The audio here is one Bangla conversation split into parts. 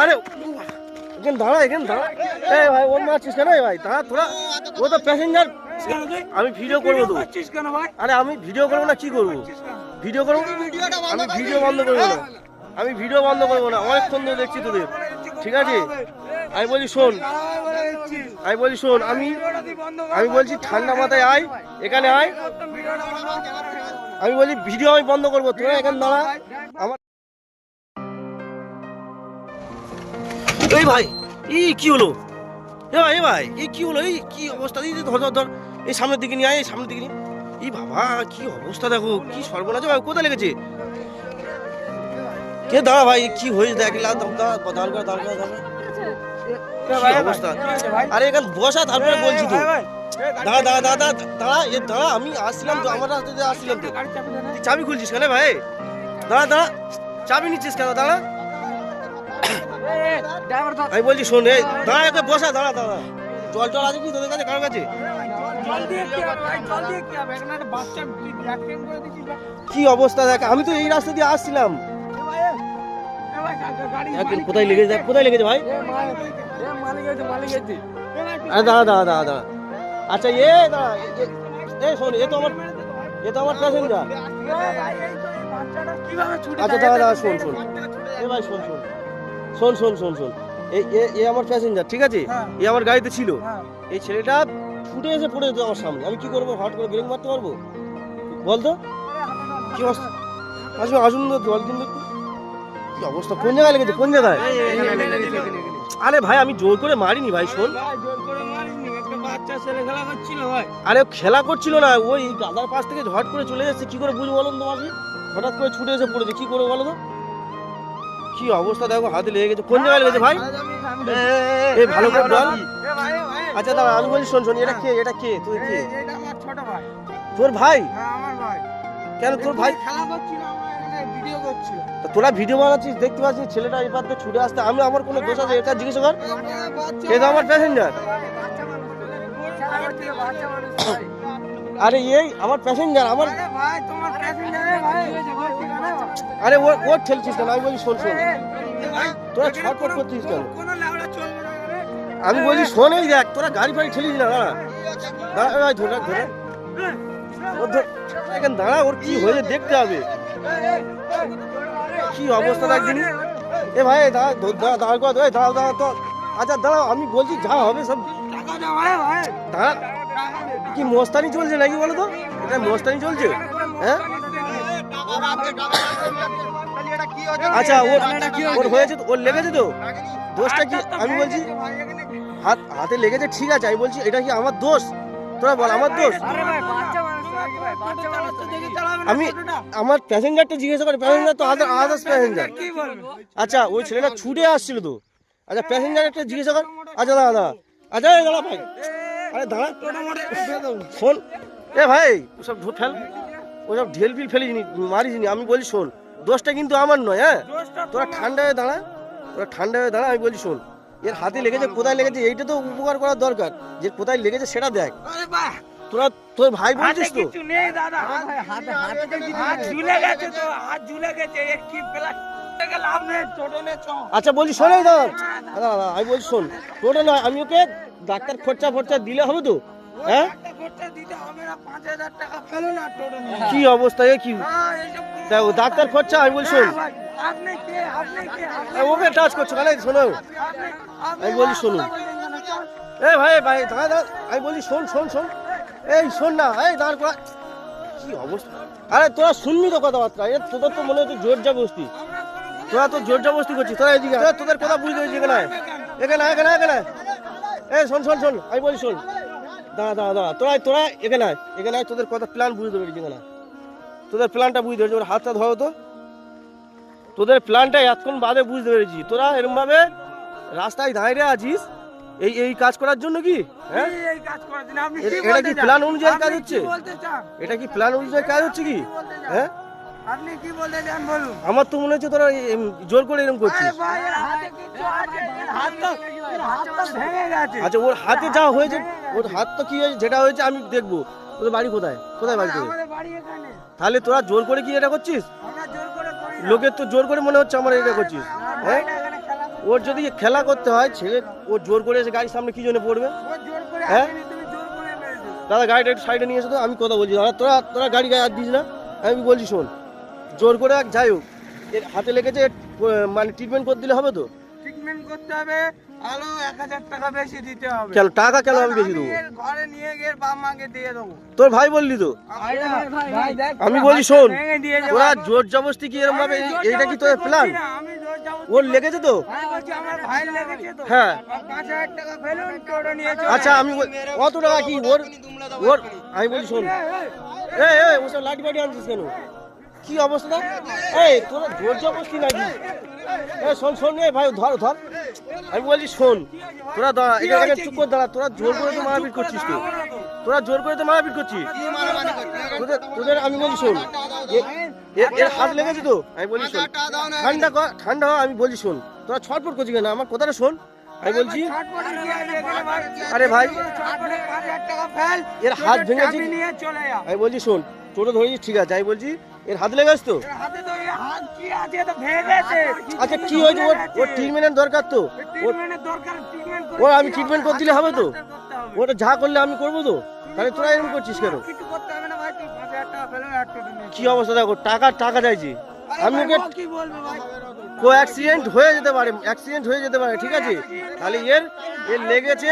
আরে, এখানে দাঁড়া এখানে দাঁড়া। এই ভাই, ওর মারছিস কেন? ভাই, দাঁড়া, তোরা ও তো প্যাসেঞ্জার আমি ভিডিও করব তো। আরে, আমি ভিডিও করব না, কি করব? ভিডিও করব? আমি ভিডিও বন্ধ করব না। আমি ভিডিও বন্ধ করব না। অনেকক্ষণ ধরে দেখছি তোদের। ঠিক আছে? আমি বলছি, শোন। আমি বলছি, শোন, আমি আমি বলছি, ঠান্ডা মাথায় আয়, এখানে আয়। আমি বলি ভিডিও আমি বন্ধ করব। তোরা এখানে দাঁড়া। আমার এই ভাই এই কি হলো? এ ভাই এ ভাই এই কি হলো? এই কি অবস্থা? এই ধর ধর এই সামনের দিকে নিয়ে আয় এই সামনের দিকে নিয়ে। এই বাবা কি অবস্থা দেখো কি সর্বনাশ ভাই কোথায় লেগেছে? কে দাঁড়া ভাই কি হয়েছে দেখ দাঁড়া দাঁড়া দাঁড় করা দাঁড় করা দাঁড় অবস্থা? আরে এখানে বসা তারপরে বলছি তো। দাঁড়া দাঁড়া দাঁড়া দাঁড়া দাঁড়া এ দাঁড়া আমি আসছিলাম তো আমার রাস্তা দিয়ে আসছিলাম তো। চাবি খুলছিস কেন ভাই? দাঁড়া দাঁড়া চাবি নিচ্ছিস কেন? দাঁড়া। আমি বলছি শোন এই দাঁড়া একে বসা দাঁড়া দাঁড়া। জল টল আছে কি তোদের কাছে কারোর কাছে? কি অবস্থা দেখ আমি তো এই রাস্তা দিয়ে আসছিলাম। কোথায় লেগেছে দেখ কোথায় লেগেছে ভাই? আরে দাঁড়া দাঁড়া দাঁড়া দাঁড়া। আচ্ছা এ দাঁড়া এ শোন এ তো আমার এ তো আমার প্যাসেঞ্জার আচ্ছা দাঁড়া দাঁড়া শোন শোন। এ ভাই শোন শোন। শোন শোন শোন শোন এই এ আমার প্যাসেঞ্জার ঠিক আছে হ্যাঁ। এ আমার গাড়িতে ছিল এই ছেলেটা ছুটে এসে পড়ে যেত আমার সামনে আমি কি করব হট করে ব্রেক মারতে পারব বল তো কি অবস্থা আসুন আসুন তো জল দিন। কি অবস্থা কোন জায়গায় লেগেছে কোন জায়গায় আরে ভাই আমি জোর করে মারিনি ভাই শোন বাচ্চা ছেলে খেলা করছিল ভাই আরে ও খেলা করছিল না ওই গাদার পাশ থেকে ঝট করে চলে যাচ্ছে কি করে বুঝব বলো তোমাকে হঠাৎ করে ছুটে এসে পড়েছে কি করে বলো তো কি অবস্থা দেখো হাতে লেগে গেছে। কোন জায়গায় লেগেছে ভাই? এই ভালো করে বল। আচ্ছা দাঁড়া আমি বলছি শোন শোন এটা কে এটা কে? তুই কে? এটা আমার ছোট ভাই। তোর ভাই? হ্যাঁ আমার ভাই। কেন তোর ভাই? খেলা করছিল আমার ভিডিও করছিল তা তোরা ভিডিও বানাচ্ছিস দেখতে পাচ্ছিস ছেলেটা এই পাশে ছুটে আসতে আমি আমার কোনো দোষ আছে এটা জিজ্ঞেস কর। এ তো আমার প্যাসেঞ্জার আরে এই আমার প্যাসেঞ্জার আমার আরে ও ওর ঠেলছিস কেন? আমি বলছি শোন শোন। তোরা ছটফট করছিস কেন। আমি বলছি শোন এই দেখ তোরা গাড়ি ফাড়ি ঠেলিস না দাঁড়া। দাঁড়া ভাই ধরে ধরে এখানে দাঁড়া ওর কি হয়েছে দেখতে হবে। কি অবস্থা দেখ দিনি। এ ভাই দাঁড়া দাঁড়া কর দাঁড়া দাঁড়া তো আচ্ছা দাঁড়াও আমি বলছি যা হবে সব। দাঁড়া। কি মস্তানি চলছে নাকি বলো তো? এটা মস্তানি চলছে? হ্যাঁ? আচ্ছা ওর ওর হয়েছে ওর লেগেছে তো? দোষটা কি আমি বলছি? হাত হাতে লেগেছে, ঠিক আছে, আমি বলছি, এটা কি আমার দোষ? তোরা বল, আমার দোষ? আমি আমার প্যাসেঞ্জারটা জিজ্ঞাসা করে, প্যাসেঞ্জার তো আদার আদার্স প্যাসেঞ্জার আচ্ছা ওই ছেলেটা ছুটে আসছিল তো। আচ্ছা প্যাসেঞ্জার একটা জিজ্ঞাসা কর। আচ্ছা দাদা আচ্ছা দাঁড়া ভাই আরে দাঁড়া। শোন। এ ভাই ওসব ধর ফেল। ওসব ঢেল ফিল ফেলিস নি মারিস নি। আমি বলি শোন দোষটা কিন্তু আমার নয় হ্যাঁ? তোরা ঠান্ডা হয়ে দাঁড়া তোরা ঠান্ডা হয়ে দাঁড়া আমি বলি শোন। এর হাতে লেগেছে কোথায় লেগেছে এইটা তো উপকার করার দরকার। যে কোথায় লেগেছে সেটা দেখ। বাহ। তোরা তোর ভাই বলছিস তো। কিছু নেই দাদা। হাতে হাতে হাত ঝুলে গেছে তো হাত ঝুলে গেছে। কি প্লাস্টিক লাভ নেই টোটো নে চ আচ্ছা বলছি শোন এই দাঁড়া দাঁড়া, দাঁড়া, আমি বলছি শোন নয় আমি ওকে ডাক্তার খরচা ফরচা দিলে হবে তো? হ্যাঁ? কি অবস্থা কি? হ্যাঁ, দেখো ডাক্তার খরচা আমি বলছি শোন। হ্যাঁ, ওকে টাচ করছ কেন শোনো আমি বলি শুনুন। এ ভাই ভাই দাঁড়া দাঁড়া আমি বলছি শোন শোন শোন। এই শোন না এই দাঁড় করা। কি অবস্থা? আরে তোরা শুনবি তো কথাবার্তা এ তোদের তো মনে হচ্ছে জোর জাবস্তি তোরা তো জোর জাবস্তি করছিস তোরা এদিকে। তোদের কথা বুঝতে পেরেছি এখানে এখানে এখানে এখানে এই শোন শোন শোন আমি বলি শোন। দাঁড়া দাঁড়া দাঁড়া তোরা তোরা এখানে আয়। এখানে আয়, তোদের কথা প্ল্যান বুঝতে পেরেছি এখানে। আয়। তোদের প্ল্যানটা বুঝতে পেরেছি ওর হাতটা ধরো তো। তোদের প্ল্যানটা এতক্ষণ বাদে বুঝতে পেরেছি। তোরা এরকম ভাবে রাস্তায় দাঁড়িয়ে আছিস এই এই কাজ করার জন্য কি? হ্যাঁ? এ- এটা কি plan অনুযায়ী কাজ হচ্ছে? এটা কি প্ল্যান অনুযায়ী কাজ হচ্ছে কি? হ্যাঁ? আপনি কি বলতে চান বলুন? আমার তো মনে হচ্ছে তোরা জোর করে এরকম আরে করছিস। আচ্ছা ওর হাতে যা হয়েছে ওর হাত তো কি হয়েছে যেটা হয়েছে আমি দেখব। তোদের বাড়ি কোথায়? কোথায় বাড়ি তোদের? আমাদের বাড়ি এখানে। তাহলে তোরা জোর করে কি এটা করছিস? আমরা জোর করে করি না। লোকের তো জোর করে মনে হচ্ছে আমার এটা করছিস। হ্যাঁ? এখানে খেলা ওর যদি খেলা করতে হয় ছেলে ও জোর করে এসে গাড়ির সামনে কি জন্য পড়বে? ও জোর করে হ্যাঁ? আসেনি, তুমি জোর করে মেরেছো। দাদা গাড়িটা একটু সাইডে নিয়ে এসে তো আমি কথা বলছি। দাদা তোরা তোরা গাড়ি গায়ে হাত দিস না আমি বলছি শোন জোর করে এক যাই হোক এর হাতে লেগেছে মানে ট্রিটমেন্ট করে দিলে হবে তো? ট্রিটমেন্ট করতে হবে আরও এক হাজার টাকা বেশি দিতে হবে। কেন টাকা কেন আমি বেশি দেবো? ঘরে নিয়ে গিয়ে বাপ মাকে দিয়ে দেবো। তোর ভাই বললি তো? আমি বলি শোন। তোরা জোর জবরদস্তি কি এরকম ভাবে এইটা কি তোর প্ল্যান করছি না, আমি জোর জবরদস্তি ওর লেগেছে তো? আমি বলছি আমার ভাই লেগেছে তো। হ্যাঁ। চলে আচ্ছা আমি কত টাকা কি? ওর ওর আমি বলি শোন। এই এই ওসব লাঠি বাটি আনছিস কেন? কি অবস্থা? এই তোরা জোর জবরদস্তি নাকি? এই শোন শোন ভাই ধর ধর। আমি বলছি শোন তোরা দাঁড়া এখানে চুপ করে দাঁড়া তোরা জোর করে তো মারপিট করছিস তো তোরা জোর করে তো মারপিট করছিস? তোদের তোদের আমি বলছি শোন এর হাত লেগেছে তো? আমি বলছি শোন ঠান্ডা ঠান্ডা হ আমি বলি শোন তোরা ছটফট করছিস কেন? আমার কথাটা শোন আমি বলছি? আরে ভাই এর হাত ভেঙেছে। আমি বলছি শোন টোটো ধরেছি ঠিক আছে আমি বলছি। এর হাত লেগে তো। আচ্ছা কি হয়েছে? ওর ওর ট্রিটমেন্টের দরকার তো। ওর ওর আমি ট্রিটমেন্ট করে দিলে হবে তো। ওটা যা করলে আমি করব তো? তাহলে তোরা এরকম করছিস কেন? কি অবস্থা? দেখো টাকা টাকা চাইছি আমি ওকে ও? কো অ্যাক্সিডেন্ট হয়ে যেতে পারে অ্যাক্সিডেন্ট হয়ে যেতে পারে ঠিক আছে? তাহলে এর এর লেগেছে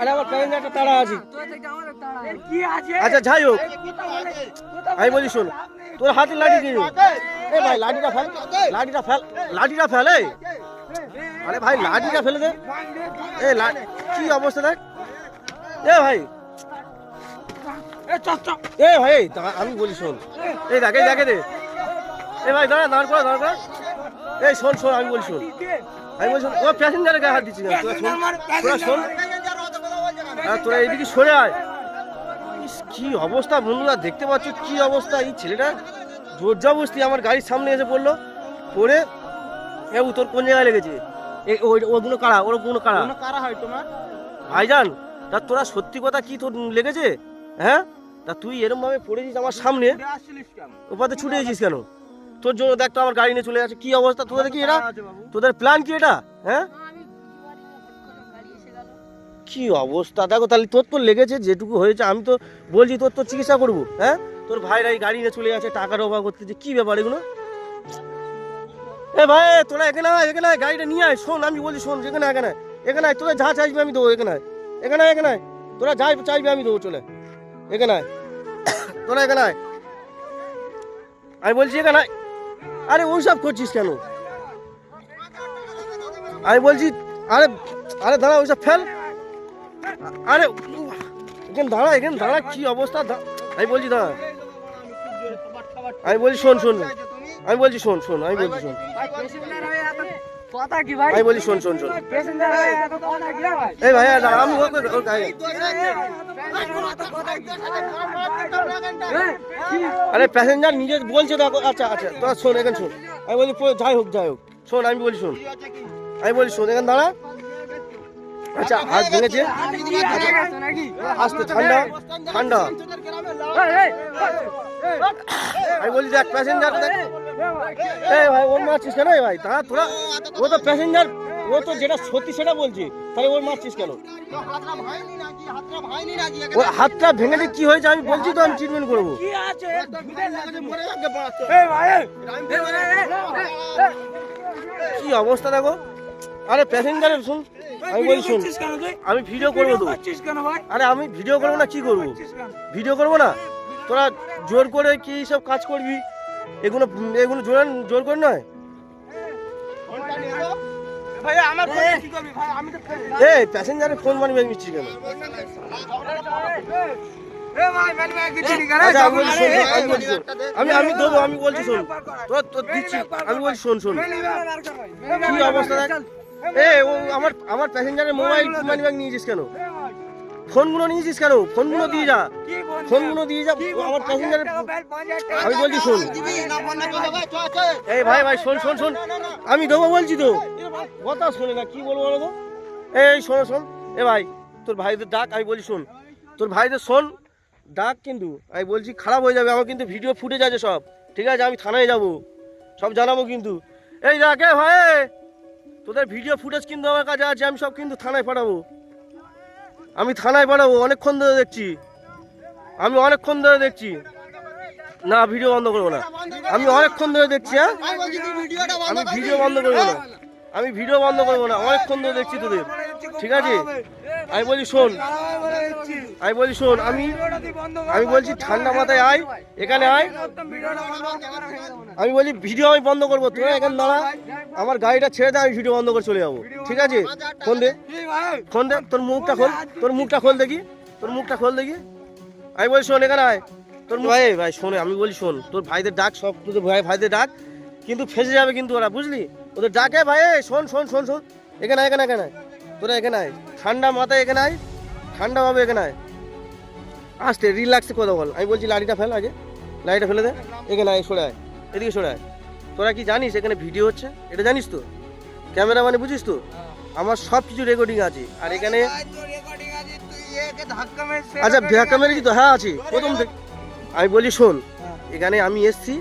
আরে আমার প্যাসেঞ্জারটা তাড়া আছে। এর কি আছে? আচ্ছা যাই হোক। আমি বলি? শোন তোর হাতে লাঠি দিয়ে এ ভাই লাঠিটা ফেল লাঠিটা ফেল লাঠিটা ফেলে আরে ভাই লাঠিটা ফেলে দে। এ লা কি অবস্থা দেখ। এ ভাই। এ ভাই আমি বলি শোন। এই দেখ এই দেখে দে। এ ভাই দাঁড়া দাঁড় করা দাঁড় করা। এই শোন শোন আমি বলি শোন। আমি বলি শোন ও প্যাসেঞ্জারের গায়ে হাত দিচ্ছি না। তোরা শোন তোরা শোন। আর তোরা এইদিকে সরে আয়। কি অবস্থা বন্ধুরা দেখতে পাচ্ছ কি অবস্থা? এই ছেলেটা জোর জবস্তি আমার গাড়ির সামনে এসে পড়ল। পড়ে এ তোর কোন জায়গায় লেগেছে? ওগুলো কারা? ওর কোনো কারা? কারা হয় তোমার? ভাইজান তা তোরা সত্যি কথা কি তোর লেগেছে? হ্যাঁ? তা তুই এরম ভাবে পড়েছিস আমার সামনে? ওপাতে ছুটে এসেছিস কেন? তোর জন্য দেখ তো আমার গাড়ি নিয়ে চলে যাচ্ছে। কি অবস্থা? তোদের কি এটা তোদের প্ল্যান কি এটা? হ্যাঁ? কি অবস্থা দেখো তাহলে তোর তো লেগেছে যেটুকু হয়েছে আমি তো বলছি তোর তো চিকিৎসা করব হ্যাঁ তোর ভাইরা এই গাড়ি নিয়ে চলে যাচ্ছে টাকার অভাব করতেছে কি ব্যাপার এগুলো এ ভাই তোরা এখানে আয়, এখানে আয়, গাড়িটা নিয়ে আয় শোন আমি বলছি শোন এখানে এখানে এখানে আয়, তোরা যা চাইবি আমি দেবো এখানে। এখানে এখানে আয়। তোরা যাই চাইবি আমি দেবো চলে এখানে আয়। তোরা এখানে আয়। আমি বলছি এখানে। আরে ওইসব করছিস কেন আমি বলছি আরে আরে দাঁড়া ওইসব ফেল আরে, এখানে দাঁড়া এখানে দাঁড়া, কি অবস্থা? আমি বলছি, দাঁড়া। আমি বলছি, শোন শোন। আমি বলছি, শোন শোন, আমি বলছি, শোন। আমি বলছি, শোন শোন শোন। এই ভাই আমি আরে, প্যাসেঞ্জার নিজে বলছে, দেখো আচ্ছা আচ্ছা তোরা শোন, এখানে শোন। আমি বলি যাই হোক যাই হোক। শোন, আমি বলি শোন। আমি বলি শোন, এখানে দাঁড়া। আচ্ছা হাত ভেঙেছে। আসতে ঠান্ডা ঠান্ডা। আমি বলি দেখ প্যাসেঞ্জার এই ভাই ওর মারছিস কেন? ভাই তা তোরা ও তো প্যাসেঞ্জার ও তো যেটা সত্যি সেটা বলছি তাহলে ওর মারছিস কেন? ওর হাতটা ভেঙে দিয়ে কি হয়েছে? আমি বলছি তো আমি ট্রিটমেন্ট করব। কি অবস্থা দেখো? আরে প্যাসেঞ্জারের শুন। আমি বলি শোন আমি ভিডিও করব তো। আরে আমি ভিডিও করব না কি করব? ভিডিও করব না? তোরা জোর করে কি সব কাজ করবি? এগুলো এগুলো জোর জোর করে নয়? ভাই আমার ফোনে কি করবি ভাই? আমি এই প্যাসেঞ্জারের ফোন কেন? নি করে আচ্ছা আমি বলছি শোন শোন, আমি আমি আমি দেবো আমি বলছি শোন। তোরা তোর দিচ্ছি আমি বলছি শোন শোন। কি অবস্থা দেখ? এ ও আমার আমার প্যাসেঞ্জারের মোবাইল মানি ব্যাগ নিয়েছিস কেন ফোনগুলো নিয়েছিস কেন ফোনগুলো দিয়ে যা ফোনগুলো দিয়ে যা আমার প্যাসেঞ্জারের আমি বলছি শোন এই ভাই ভাই শোন শোন শোন আমি দেবো বলছি তো কথা শোনে না কি বলব বলো তো এই শোনো শোন এ ভাই তোর ভাইদের ডাক আমি বলছি শোন তোর ভাইদের শোন ডাক কিন্তু আমি বলছি খারাপ হয়ে যাবে আমার কিন্তু ভিডিও ফুটেজ আছে সব ঠিক আছে আমি থানায় যাব সব জানাব কিন্তু এই ডাক ভাই তোদের ভিডিও ফুটেজ কিন্তু আমার কাছে আছে আমি সব কিন্তু থানায় পাঠাবো। আমি থানায় পাঠাবো অনেকক্ষণ ধরে দেখছি। আমি অনেকক্ষণ ধরে দেখছি। না ভিডিও বন্ধ করব না। আমি অনেকক্ষণ ধরে দেখছি হ্যাঁ? আমি ভিডিও বন্ধ করব না। আমি ভিডিও বন্ধ করব না অনেকক্ষণ ধরে দেখছি তোদের। ঠিক আছে। আমি বলি শোন। আমি বলি শোন আমি আমি বলছি ঠান্ডা মাথায় আয় এখানে আয়। আমি বলি ভিডিও আমি বন্ধ করব তোরা এখানে দাঁড়া। আমার গাড়িটা ছেড়ে দে আমি ভিডিও বন্ধ করে চলে যাব। ঠিক আছে? ফোন দে। ফোন দে তোর মুখটা খোল তোর মুখটা খোল দেখি। তোর মুখটা খোল দেখি। আমি বলি শোন এখানে আয়। তোর ভাই ভাই শোনে আমি বলি শোন তোর ভাইদের ডাক সব তোদের ভাই ভাইদের ডাক কিন্তু ফেসে যাবে কিন্তু ওরা বুঝলি? ওদের ডাকে ভাই শোন শোন শোন শোন। এখানে এখানে আয়, এখানে আয়। তোরা এখানে আয়। ঠান্ডা মাথায় এখানে আয়। ঠান্ডা ভাবে এখানে আয়। আসতে রিল্যাক্সে কথা বল। আমি বলছি লাড়িটা ফেল আগে। লাড়িটা ফেলে দে। এখানে আয় সরে আয়। এদিকে সরে আয়। তোরা কি জানিস এখানে ভিডিও হচ্ছে? এটা জানিস তো? ক্যামেরা মানে বুঝিস তো? আমার সব কিছু রেকর্ডিং আছে। আর এখানে আচ্ছা ধাক্কা মেরেছি তো? হ্যাঁ আছে। প্রথম থেকে আমি বলি শোন। এখানে আমি এসছি।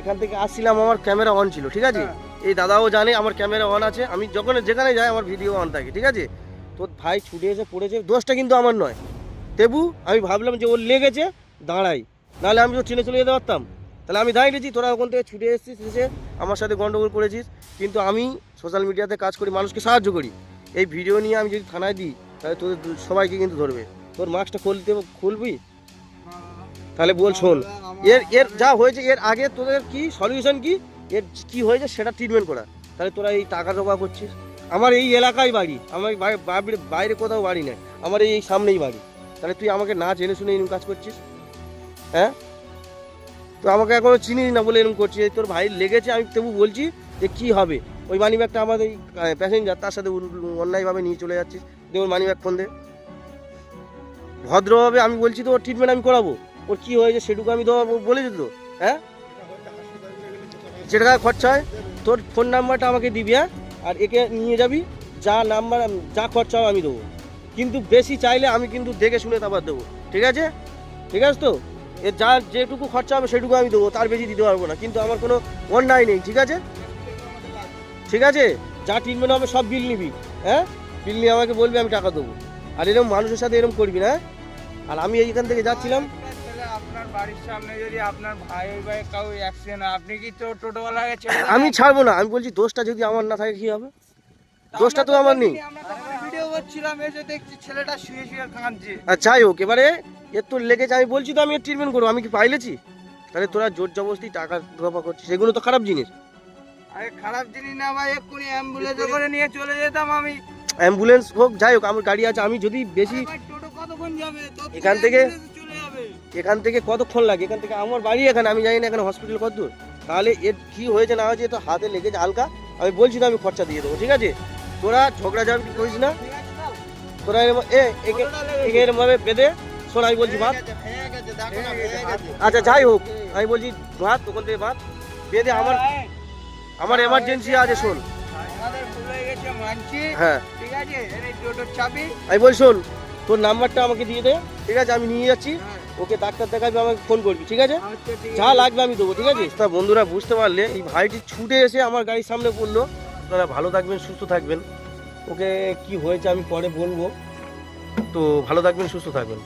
এখান থেকে আসছিলাম আমার ক্যামেরা অন ছিল ঠিক আছে? এই দাদাও জানে, আমার ক্যামেরা অন আছে। আমি যখন যেখানে যাই, আমার ভিডিও অন থাকে, ঠিক আছে? তোর ভাই ছুটে এসে পড়েছে, দোষটা কিন্তু আমার নয়। তেবু, আমি ভাবলাম যে ওর লেগেছে, দাঁড়াই। নাহলে আমি তো ট্রেনে চলে যেতে পারতাম। তাহলে আমি দাঁড়িয়েছি তোরা ওখান থেকে ছুটে এসেছিস, এসে আমার সাথে গন্ডগোল করেছিস। কিন্তু আমি সোশ্যাল মিডিয়াতে কাজ করি, মানুষকে সাহায্য করি। এই ভিডিও নিয়ে আমি যদি থানায় দিই, তাহলে তোদের সবাইকে কিন্তু ধরবে। তোর মাস্কটা খুলতে খুলবি? তাহলে বল, শোন। এর এর, যা হয়েছে, এর আগে তোদের কি সলিউশন কি? এর কি হয়েছে সেটা ট্রিটমেন্ট করা। তাহলে তোরা এই টাকা জমা করছিস। আমার এই এলাকায় বাড়ি, আমার বাই- বাইরে কোথাও বাড়ি নেই, আমার এই সামনেই বাড়ি। তাহলে তুই আমাকে না জেনে শুনে এরকম কাজ করছিস? হ্যাঁ? তো আমাকে এখনও চিনিস না বলে এরকম করছিস। তোর ভাই লেগেছে, আমি তবু বলছি যে কি হবে। ওই মানি ব্যাগটা আমাদের প্যাসেঞ্জার তার সাথে অন্যায়ভাবে নিয়ে চলে যাচ্ছিস। দে ওর মানি ব্যাগ ফোন দে। ভদ্রভাবে আমি বলছি তো, ওর ট্রিটমেন্ট আমি করাবো। ওর কী হয়েছে সেটুকু আমি তো বলে দিত হ্যাঁ? যে টাকা খরচা হয়, তোর ফোন নাম্বারটা আমাকে দিবি হ্যাঁ? আর একে নিয়ে যাবি, যা নাম্বার যা খরচা হবে আমি দেবো। কিন্তু বেশি চাইলে আমি কিন্তু দেখে শুনে তারপর দেবো। ঠিক আছে? ঠিক আছে তো? এর যা যেটুকু খরচা হবে সেটুকু আমি দেবো, তার বেশি দিতে পারব না। কিন্তু আমার কোনো অন্যায় নেই, ঠিক আছে? ঠিক আছে? যা ট্রিটমেন্ট হবে সব বিল নিবি হ্যাঁ? বিল নিয়ে আমাকে বলবি, আমি টাকা দেবো। আর এরকম মানুষের সাথে এরকম করবি না হ্যাঁ? আর আমি এইখান থেকে যাচ্ছিলাম বাড়ির সামনে যদি আপনার ভাই ভাই কাউ অ্যাক্সিডেন্ট আপনি কি তো টোটোওয়ালাকে ছেড়ে আমি ছাড়বো না আমি বলছি দোষটা যদি আমার না থাকে কি হবে? দোষটা তো আমার নেই। ভিডিও করছিলাম এসে দেখছি ছেলেটা শুয়ে শুয়ে কাঁদছে। হোক এবারে এর তোর লেগেছে আমি বলছি তো আমি ট্রিটমেন্ট করব আমি কি পাইলেছি? তাহলে তোরা জোর জবরদস্তি টাকা ধোপা করছিস সেগুলো তো খারাপ জিনিস। আরে খারাপ জিনিস না ভাই এক্ষুনি অ্যাম্বুলেন্সে করে নিয়ে চলে যেতাম আমি। অ্যাম্বুলেন্স হোক যাই হোক আমার গাড়ি আছে আমি যদি বেশি টোটো কতক্ষণ যাবে? এখান থেকে- এখান থেকে কতক্ষণ লাগে? এখান থেকে আমার বাড়ি এখানে আমি জানি না এখানে হসপিটাল কত দূর তাহলে এর কি হয়েছে না হয়েছে তো হাতে লেগেছে হালকা। আমি বলছি তো আমি খরচা দিয়ে দেবো ঠিক আছে? তোরা ঝগড়া ঝাড়ি করিস না? তোরা এরম এ একে এরমভাবে বেঁধে শোন আমি বলছি ভাত। আচ্ছা যাই হোক আমি বলছি ভাত ওখান থেকে ভাত। বেঁধে আমার আমার এমার্জেন্সি আছে শোন। হয়ে। ঠিক আছে? আমি বলি শোন তোর নাম্বারটা আমাকে দিয়ে দে ঠিক আছে? আমি নিয়ে যাচ্ছি। হ্যাঁ। ওকে ডাক্তার দেখাবি আমাকে ফোন করবি ঠিক আছে? আচ্ছা, যা লাগবে আমি দেবো ঠিক আছে? তা বন্ধুরা বুঝতে পারলে এই ভাইটি ছুটে এসে আমার গাড়ির সামনে পড়ল। আপনারা ভালো থাকবেন সুস্থ থাকবেন। ওকে কি হয়েছে আমি পরে বলব। তো ভালো থাকবেন সুস্থ থাকবেন।